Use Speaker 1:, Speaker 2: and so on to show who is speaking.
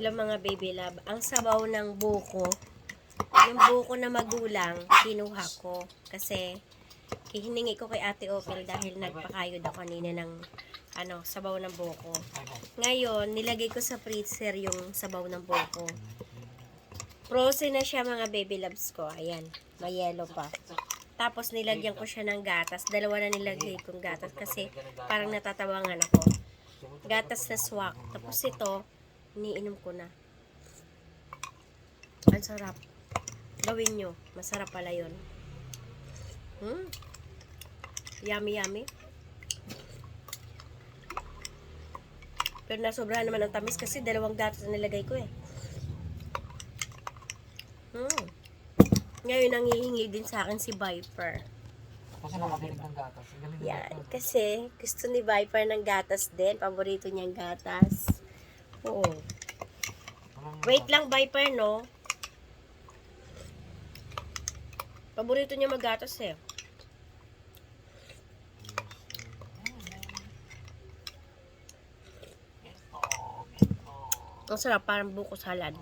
Speaker 1: Hello mga baby love. Ang sabaw ng buko, yung buko na magulang, kinuha ko. Kasi, hiningi ko kay Ate Opel dahil nagpakayod ako kanina ng ano, sabaw ng buko. Ngayon, nilagay ko sa freezer yung sabaw ng buko. Frozen na siya mga baby loves ko. Ayan, may yellow pa. Tapos nilagyan ko siya ng gatas. Dalawa na nilagay kong gatas kasi parang natatawangan ako. Gatas na swak. Tapos ito, iniinom ko na. Ang sarap. Gawin nyo. Masarap pala yun. Hmm. Yummy, yummy. Pero nasobrahan naman ang tamis kasi dalawang gatas na nilagay ko eh. Hmm. Ngayon, nangihingi din sa akin si Viper.
Speaker 2: Kasi nakabilig ng gatas. Galing ng
Speaker 1: Yan. Kasi gusto ni Viper ng gatas din. Paborito niyang gatas. Oo. Wait lang, Viper, no? Paborito niya maggatas eh. Ang sarap, parang buko salad.